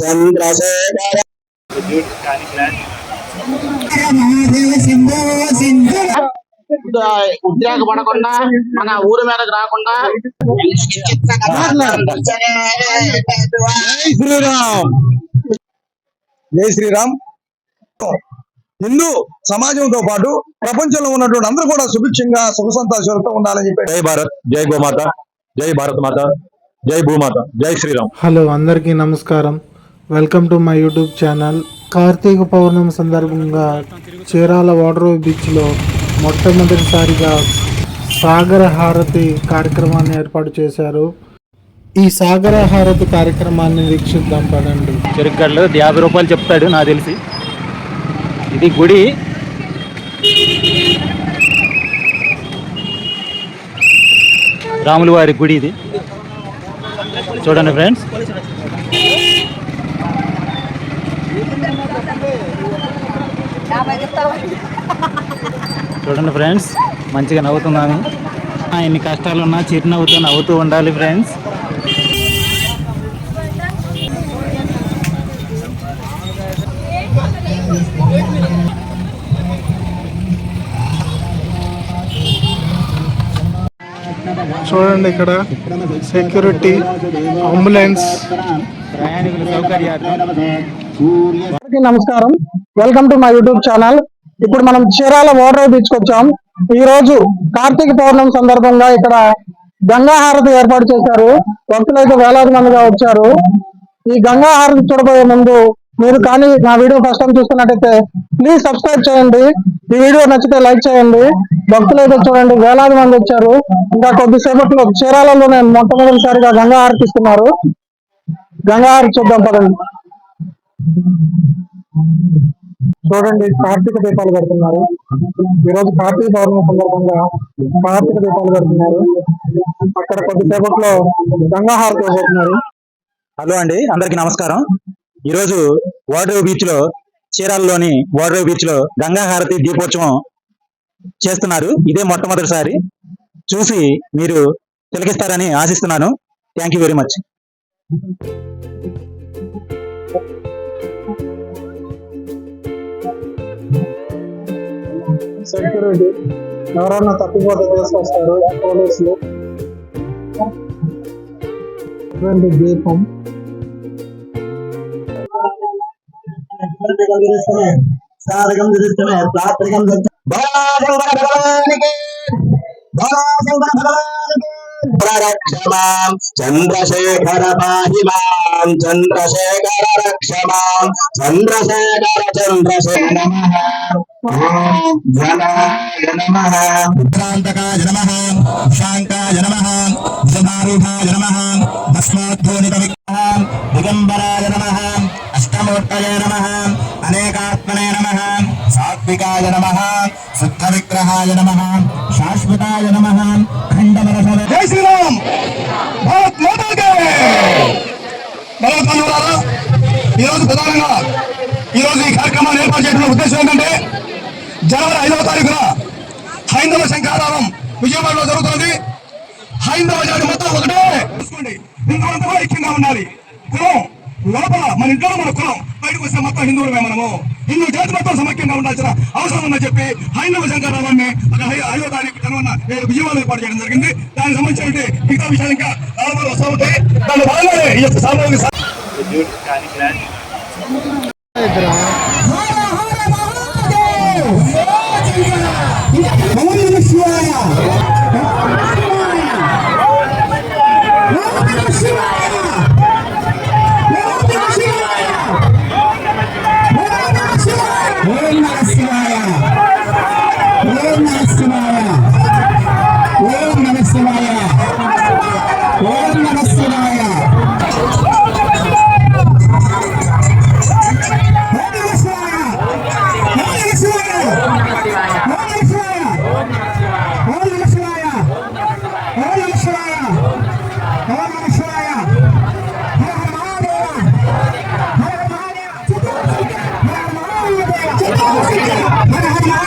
చంద్రశేఖర. చంద్రశేఖర ఉద్రేకపడకుండా మన ఊరి మీదకి రాకుండా జై శ్రీరామ్. జై శ్రీరామ్. హిందూ సమాజంతో పాటు ప్రపంచంలో ఉన్నటువంటి అందరూ కూడా సుభిక్షంగా సుఖ సంతోషాలతో ఉండాలని చెప్పి జై భారత్. జై గోమాత. జై భారత్ మాత. జై భూమాత జై శ్రీరామ్. హలో అందరికీ నమస్కారం. Welcome to my YouTube channel. Kartika Pournami సందర్భంగా చీరాల వాటర్ బీచ్లో మొట్టమొదటిసారిగా సాగర హారతి కార్యక్రమాన్ని ఏర్పాటు చేశారు. ఈ సాగర హారతి కార్యక్రమాన్ని వీక్షిద్దాం పదండి. చెరుగ్గడలో యాభై రూపాయలు చెప్తాడు నాకు తెలిసి. ఇది గుడి. రాముల వారి గుడి ఇది. చూడండి ఫ్రెండ్స్ చూడండి ఫ్రెండ్స్ మంచిగా నవ్వుతున్నాను. ఆ, ఎన్ని కష్టాలు ఉన్నా చిరునవ్వుతో నవ్వుతూ ఉండాలి ఫ్రెండ్స్ చూడండి ఇక్కడ. సెక్యూరిటీ అంబులెన్స్ నమస్కారం. Welcome to my YouTube channel ఇప్పుడు మనం చీరాల ఓటర్ బీచ్కి వచ్చాం. ఈ రోజు కార్తీక పౌర్ణమి సందర్భంగా ఇక్కడ గంగా హారతి ఏర్పాటు చేశారు. భక్తులైతే వేలాది మందిగా వచ్చారు. ఈ గంగా హారతి చూడబోయే ముందు మీరు కానీ నా వీడియో ఫస్ట్ టైం చూస్తున్నట్టయితే ప్లీజ్ సబ్స్క్రైబ్ చేయండి. ఈ వీడియో నచ్చితే లైక్ చేయండి. భక్తులైతే చూడండి వేలాది మంది వచ్చారు. ఇంకా కొద్దిసేపట్లో చీరాలలోనే మొట్టమొదటిసారిగా గంగా ఆర్పిస్తున్నారు ఇస్తున్నారు గంగా హారతి చూద్దాం పదండి. చూడండి కార్తీక దీపాలు పెడుతున్నారు. ఈ రోజు కార్తీక పౌర్ణమి సందర్భంగా కార్తీక దీపాలు పెడుతున్నారు. అక్కడ కొద్దిసేపట్లో గంగా హారతి ఇవ్వబోతున్నారు. హలో అండి అందరికీ నమస్కారం. ఈరోజు వాటర్ బీచ్లో చీరాలలోని వాటర్ బీచ్లో గంగాహారతి దీపోత్సవం చేస్తున్నారు. ఇదే మొట్టమొదటిసారి. చూసి మీరు తిలకిస్తారని ఆశిస్తున్నాను. Thank you very much security ఎవరన్నా తప్పిపోతే తీసుకొస్తారు. పోలీసులు ఇటువంటి దీపం సాధకం దిరిస్తమే ప్రాత్రికం రక్షమాం చంద్రశేఖర పాహి మాం చంద్రశేఖర రక్షమాం చంద్రశేఖర చంద్రశేఖర నమః ఓం జనాయ నమః ఉత్తరాంతకాయ నమః శాంకాయ నమః విషమారూఢాయ నమః భస్మోద్ధోనిత విగ్రహాం దిగంబరాయ నమః అష్టమూర్తయే నమః అనేకాత్మనే నమః సాత్వికాయ నమ శుద్ధ విగ్రహాయ నమ శాశ్వతాయ నమ ఖండవర జై శ్రీరామ్ భారత్ మాతాకే బలవంతులారా ఈరోజు ప్రధానంగా ఈరోజు ఈ కార్యక్రమాన్ని ఏర్పాటు చేయడం ఉద్దేశం ఏంటంటే జనవరి ఐదవ తారీఖున హైందవ శంకారావం విజయవాడలో జరుగుతుంది హైందవ జాతి మొత్తం ఒకటే. చూసుకోండి. హిందువులంతా ఐక్యంగా ఉండాలి. కులం లోపల మన ఇంట్లో మన కులం. బయటకు వస్తే మొత్తం హిందువులమే మనము. హిందూ జాతి మొత్తం సమైక్యంగా ఉండాల్సిన అవసరం ఉందని చెప్పి హైందవ శంకరావాన్ని ఒక హై- ఐదో తారీఖు జనవరి నేను విజయవాడలో ఏర్పాటు చేయడం జరిగింది. దానికి సంబంధించిన మిగతా విషయాలు ఇంకా చాలా వస్తూ ఉంటాయి. దాని భాగంగానే ఈ యొక్క సామూహిక ஓம் நம சிவாய ஓம் நம சிவாய ஓம் நம சிவாய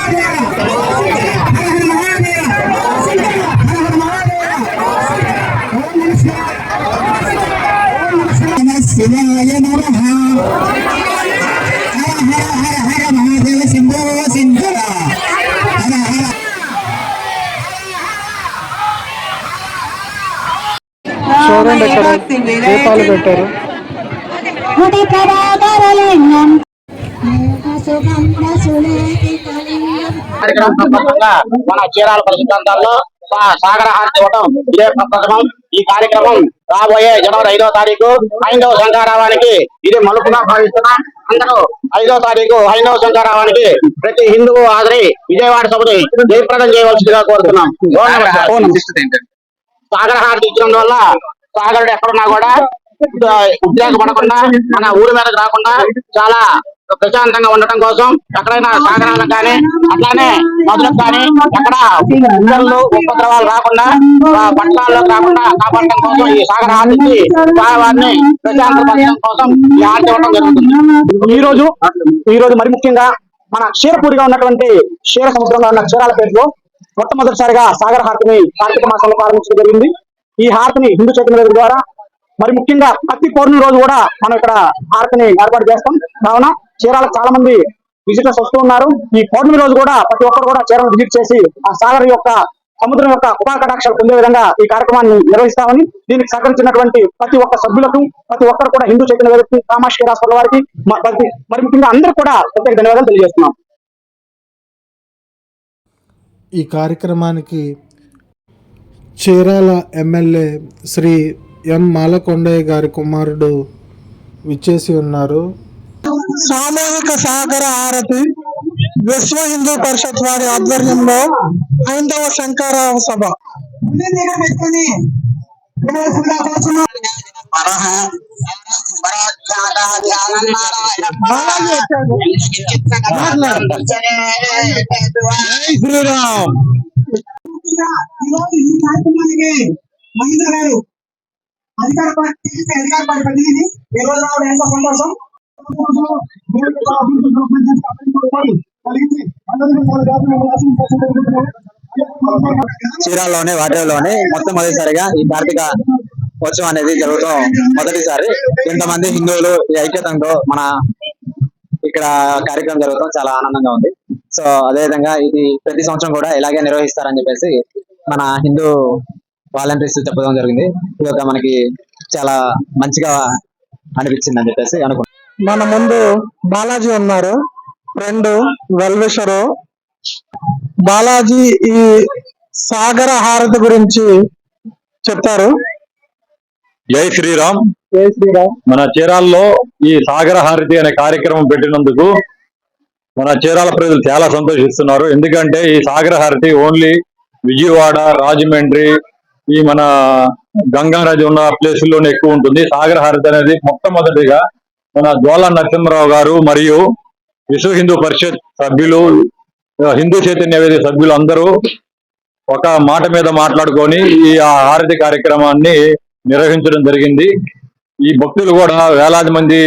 Yeah. చూడండి ఇక్కడ దీపాలు పెట్టారు. కార్యక్రమం సందర్భంగా మన చీరాల ప్రాంతాల్లో సాగర హారతి ఇవ్వడం ఇదే ప్రథమం ఈ కార్యక్రమం రాబోయే జనవరి ఐదో తారీఖు హైందవ శంకారావానికి ఇది మలుపుగా భావిస్తున్నాం. అందరూ ఐదో తారీఖు హైందవ శంకారావానికి ప్రతి హిందువు హాజరై విజయవాడ సభని జయప్రదం చేయవలసిందిగా కోరుతున్నాం. సాగర హారతి ఇచ్చడం వల్ల సాగరుడు ఎక్కడున్నా కూడా ఉద్రేక పడకుండా మన ఊరి మీదకి రాకుండా చాలా ప్రశాంతంగా ఉండటం కోసం ఎక్కడైనా సాగరాలకు కానీ అట్లానే నదులకు కానీ ఎక్కడ ఇళ్ళల్లో ఉపద్రవాలు రాకుండా పట్టణాల్లో రాకుండా కాపాడటం కోసం ఈ సాగర హారతి వారిని ప్రశాంతపరచడం కోసం ఈ ఇవ్వడం జరుగుతుంది. ఈ రోజు ఈ రోజు మరి ముఖ్యంగా మన క్షీరపూడిగా ఉన్నటువంటి క్షీర సముద్రంలో ఉన్న క్షీరాలపేటలో మొట్టమొదటిసారిగా సాగర హార్తిని కార్తీక మాసంలో ప్రారంభించడం జరిగింది. ఈ హారతిని హిందూ చైతన్య వేదిక ద్వారా మరి ముఖ్యంగా ప్రతి పౌర్ణమి రోజు కూడా మనం ఇక్కడ హారతిని ఏర్పాటు చేస్తాం. కావున చీరాలకు చాలా మంది విజిటర్స్ వస్తూ ఉన్నారు. ఈ పౌర్ణమి రోజు కూడా ప్రతి ఒక్కరు కూడా చీరను విజిట్ చేసి ఆ సాగర్ యొక్క సముద్రం యొక్క కృపాకటాక్షాలు పొందే విధంగా ఈ కార్యక్రమాన్ని నిర్వహిస్తామని దీనికి సహకరించినటువంటి ప్రతి ఒక్క సభ్యులకు ప్రతి ఒక్కరు కూడా హిందూ చైతన్య వేదిక కామాక్షి హాస్పిటల్ వారికి మరి ముఖ్యంగా అందరూ కూడా ప్రత్యేక ధన్యవాదాలు తెలియజేస్తున్నాం. ఈ కార్యక్రమానికి చీరాల ఎమ్మెల్యే శ్రీ ఎం మాలకొండయ్య గారి కుమారుడు విచ్చేసి ఉన్నారు. సామూహిక సాగర హారతి విశ్వ హిందూ పరిషత్ వారి ఆధ్వర్యంలో హైందవ శంకరావ సభ. శ్రీరామ్. ఈరోజు ఈ కార్యక్రమానికి మహేంద్ర గారు అధికార పార్టీ అధికార పార్టీ ప్రతినిధి ఈ రోజు రావడం ఎంతో సంతోషం. కలిగించి అందరికీ చాలా జాగ్రత్తగా చీరాల్లోనే వాటిలోనే మొట్టమొదటిసారిగా ఈ కార్తీక ఉత్సవం అనేది జరుగుతాం మొదటిసారి ఇంతమంది హిందువులు ఈ ఐక్యతంతో మన ఇక్కడ కార్యక్రమం జరుగుతాం చాలా ఆనందంగా ఉంది. సో అదే విధంగా ఇది ప్రతి సంవత్సరం కూడా ఇలాగే నిర్వహిస్తారని చెప్పేసి మన హిందూ వాలంటీర్స్ చెప్పడం జరిగింది. ఇది ఒక మనకి చాలా మంచిగా అనిపించింది అని చెప్పేసి అనుకుంటున్నాను మన ముందు బాలాజీ ఉన్నారు. ఫ్రెండ్ వెల్విషరు బాలాజీ ఈ సాగర హారతి గురించి చెప్తారు. జై శ్రీరామ్. జై శ్రీరామ్. మన చీరాల్లో ఈ సాగర హారతి అనే కార్యక్రమం పెట్టినందుకు మన చీరాల ప్రజలు చాలా సంతోషిస్తున్నారు. ఎందుకంటే ఈ సాగర హారతి ఓన్లీ విజయవాడ రాజమండ్రి ఈ మన గంగా ఉన్న ప్లేసుల్లోనే ఎక్కువ ఉంటుంది. సాగర హారతి అనేది మొట్టమొదటిగా మన జ్వాల నరసింహరావు గారు మరియు విశ్వ హిందూ పరిషత్ సభ్యులు హిందూ చైతన్య వేది సభ్యులు అందరూ ఒక మాట మీద మాట్లాడుకొని ఈ హారతి కార్యక్రమాన్ని నిర్వహించడం జరిగింది. ఈ భక్తులు కూడా వేలాది మంది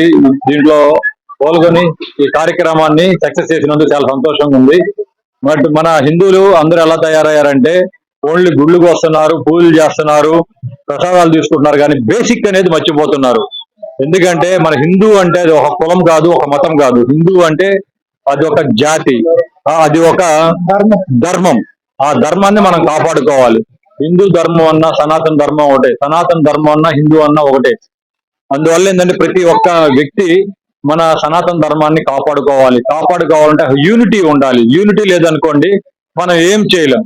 దీంట్లో పాల్గొని ఈ కార్యక్రమాన్ని సక్సెస్ చేసినందుకు చాలా సంతోషంగా ఉంది. బట్ మన హిందువులు అందరూ ఎలా తయారయ్యారంటే ఓన్లీ గుళ్ళు కోస్తున్నారు పూజలు చేస్తున్నారు ప్రసాదాలు తీసుకుంటున్నారు కానీ బేసిక్ అనేది మర్చిపోతున్నారు. ఎందుకంటే మన హిందూ అంటే అది ఒక కులం కాదు ఒక మతం కాదు. హిందూ అంటే అది ఒక జాతి అది ఒక ధర్మం. ఆ ధర్మాన్ని మనం కాపాడుకోవాలి. హిందూ ధర్మం అన్న సనాతన ధర్మం ఒకటే సనాతన ధర్మం అన్న హిందూ అన్న ఒకటే. అందువల్ల ఏంటంటే ప్రతి ఒక్క వ్యక్తి మన సనాతన ధర్మాన్ని కాపాడుకోవాలి. కాపాడుకోవాలంటే యూనిటీ ఉండాలి. యూనిటీ లేదనుకోండి మనం ఏం చేయలేం.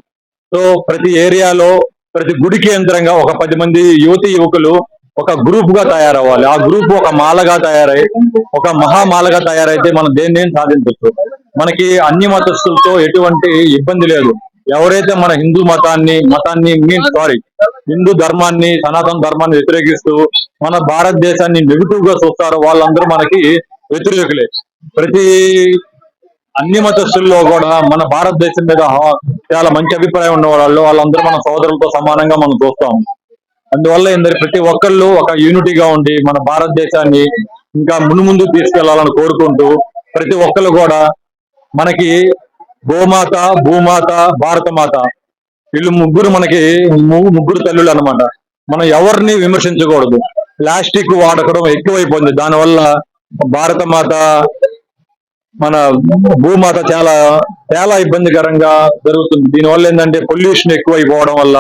సో ప్రతి ఏరియాలో ప్రతి గుడి కేంద్రంగా ఒక పది మంది యువతి యువకులు ఒక గ్రూప్గా తయారవ్వాలి. ఆ గ్రూప్ ఒక మాలగా తయారై ఒక మహామాలగా తయారైతే మనం దేన్ని సాధించవచ్చు మనకి అన్ని మతస్థులతో ఎటువంటి ఇబ్బంది లేదు. ఎవరైతే మన హిందూ మతాన్ని మతాన్ని మీన్ సారీ హిందూ ధర్మాన్ని సనాతన ధర్మాన్ని వ్యతిరేకిస్తూ మన భారతదేశాన్ని నెగిటివ్గా చూస్తారో వాళ్ళందరూ మనకి వ్యతిరేకులే. ప్రతి అన్ని మతస్థుల్లో కూడా మన భారతదేశం మీద చాలా మంచి అభిప్రాయం ఉన్న వాళ్ళు వాళ్ళందరూ మన సోదరులతో సమానంగా మనం చూస్తాం. అందువల్ల ఏంటంటే ప్రతి ఒక్కళ్ళు ఒక యూనిటీగా ఉండి మన భారతదేశాన్ని ఇంకా మును ముందు తీసుకెళ్ళాలని కోరుకుంటూ ప్రతి ఒక్కళ్ళు కూడా మనకి గోమాత భూమాత భారతమాత. వీళ్ళు ముగ్గురు మనకి ముగ్గురు తల్లులు అన్నమాట. మనం ఎవరిని విమర్శించకూడదు. ప్లాస్టిక్ వాడకడం ఎక్కువైపోయింది. దానివల్ల భారత మాత మన భూమాత చాలా చాలా ఇబ్బందికరంగా జరుగుతుంది. దీనివల్ల ఏంటంటే పొల్యూషన్ ఎక్కువైపోవడం వల్ల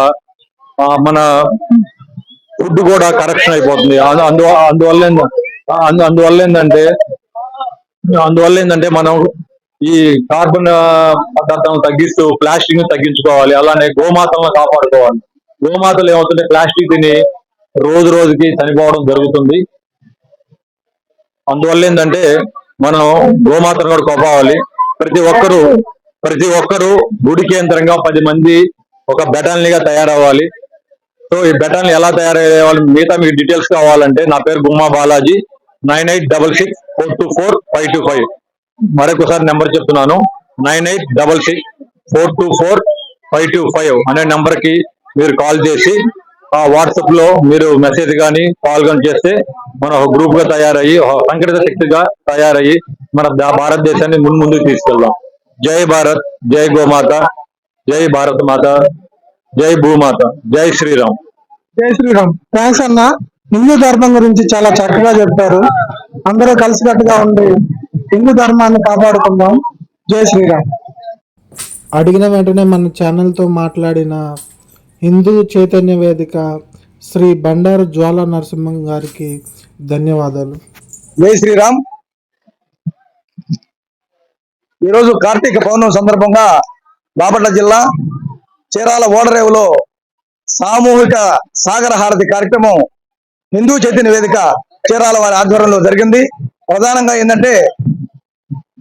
మన ఫుడ్ కూడా కరెక్షన్ అయిపోతుంది. అందు అందువల్ల అందువల్ల ఏంటంటే అందువల్ల ఏంటంటే మనం ఈ కార్బన్ పదార్థం తగ్గిస్తూ ప్లాస్టిక్ని తగ్గించుకోవాలి. అలానే గోమాతలను కాపాడుకోవాలి. గోమాతలు ఏమవుతుంటే ప్లాస్టిక్ తిని రోజు రోజుకి చనిపోవడం జరుగుతుంది. అందువల్ల ఏంటంటే మనం గోమాతను కూడా కాపాడాలి. ప్రతి ఒక్కరూ ప్రతి ఒక్కరూ గుడి కేంద్రంగా పది మంది ఒక బెటాలనీగా తయారవ్వాలి. సో ఈ బెటాలియన్ ఎలా తయారయ్యేవాళ్ళు? మిగతా మీకు డీటెయిల్స్ కావాలంటే నా పేరు Gumma Balaji. Nine eight double six four two four five two five. మరొకసారి నెంబర్ చెప్తున్నాను. Nine eight double six four two four five two five అనే నెంబర్కి మీరు కాల్ చేసి ఆ వాట్సాప్లో మీరు మెసేజ్ కానీ కాల్ కానీ చేస్తే మనం ఒక గ్రూప్గా తయారయ్యి సంఘటిత శక్తిగా తయారయ్యి మన భారతదేశాన్ని ముందు ముందుకు తీసుకెళ్దాం. జై భారత్ జై గోమాత జై భారత్ మాత జై భూమాత జై శ్రీరామ్. జై శ్రీరామ్. థ్యాంక్స్ అన్న. హిందూ ధర్మం గురించి చాలా చక్కగా చెప్పారు. అందరూ కలిసికట్టుగా ఉండి హిందూ ధర్మాన్ని కాపాడుకుందాం. జై శ్రీరామ్. అడిగిన వెంటనే మన ఛానల్తో మాట్లాడిన హిందూ చైతన్య వేదిక శ్రీ బండారు జ్వాల నరసింహం గారికి ధన్యవాదాలు. జై శ్రీరామ్. ఈరోజు కార్తీక పౌర్ణమి సందర్భంగా బాపట్ల జిల్లా చీరాల ఓడరేవులో సామూహిక సాగర హారతి కార్యక్రమం హిందూ చైతన్య వేదిక చీరాల వారి ఆధ్వర్యంలో జరిగింది. ప్రధానంగా ఏంటంటే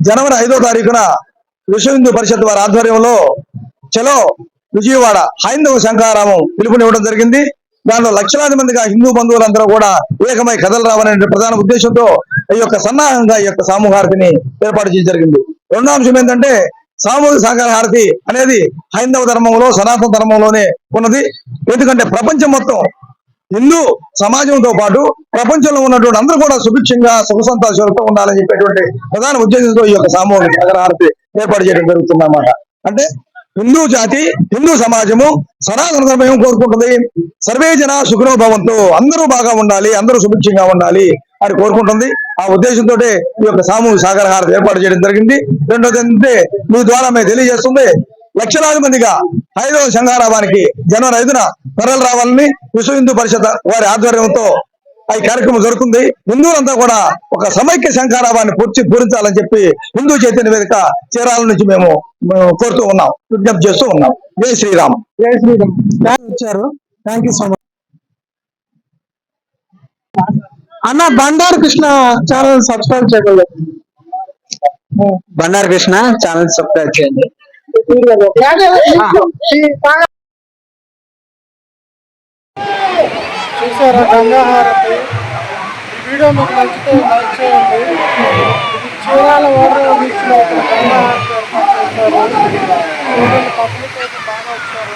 జనవరి ఐదో తారీఖున విశ్వ హిందూ పరిషత్ వారి ఆధ్వర్యంలో చలో విజయవాడ హైందవ శంఖారామం పిలుపునివ్వడం జరిగింది. దానిలో లక్షలాది మందిగా హిందూ బంధువులందరూ కూడా ఏకమై కథలు రావాలనే ప్రధాన ఉద్దేశంతో ఈ యొక్క సన్నాహంగా ఈ యొక్క సామూహారతిని ఏర్పాటు చేయడం జరిగింది. రెండో అంశం ఏంటంటే సామూహిక సాగర హారతి అనేది హైందవ ధర్మంలో సనాతన ధర్మంలోనే ఉన్నది. ఎందుకంటే ప్రపంచం మొత్తం హిందూ సమాజంతో పాటు ప్రపంచంలో ఉన్నటువంటి అందరూ కూడా సుభిక్షంగా సుఖ సంతోషాలతో ఉండాలని చెప్పేటువంటి ప్రధాన ఉద్దేశంతో ఈ యొక్క సామూహిక సాగర ఏర్పాటు చేయడం జరుగుతుంది అన్నమాట. అంటే హిందూ జాతి హిందూ సమాజము సనాతన ధర్మం కోరుకుంటుంది. సర్వే జన సుఖనో భవంతో. అందరూ బాగా ఉండాలి అందరూ సుభిక్షంగా ఉండాలి అని కోరుకుంటుంది. ఆ ఉద్దేశంతో ఈ యొక్క సామూహిక సాగర హారతి ఏర్పాటు చేయడం జరిగింది. రెండోది ఏంటంటే మీ ద్వారా మేము తెలియజేస్తుంది లక్షలాది మందిగా ఐదవ శంగారావానికి జనవరి ఐదున తరలి రావాలని విశ్వ హిందూ పరిషత్ వారి ఆధ్వర్యంతో ఈ కార్యక్రమం జరుగుతుంది. హిందువులంతా కూడా ఒక సమైక్య శంఖారావాన్ని పూర్తి పూరించాలని చెప్పి హిందూ చైతన్య వేదిక చీరాల నుంచి మేము కోరుతూ ఉన్నాం. విజ్ఞప్తి చేస్తూ ఉన్నాం. జై శ్రీరామ్. జై శ్రీరామ్. ఇచ్చారు థ్యాంక్ యూ సో మచ్ అన్న బండారు కృష్ణ ఛానల్ సబ్స్క్రైబ్ చేయగలరు బండారు కృష్ణ ఛానల్ సబ్స్క్రైబ్ చేయండి. చూసారా గంగాహారతి ఈ వీడియో మీకు నచ్చితే లైక్ చేయండి చీరాల వాటర్ బీచ్లో ఇక్కడ గంగా హారతి ఏర్పాటు పబ్లిక్ అయితే బాగా వచ్చారు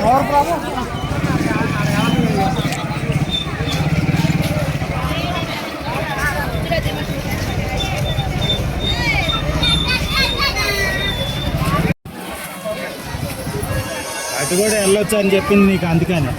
ఎవరు ప్రాబ్లం అటు కూడా వెళ్ళొచ్చు అని చెప్పింది నీకు అందుకనే.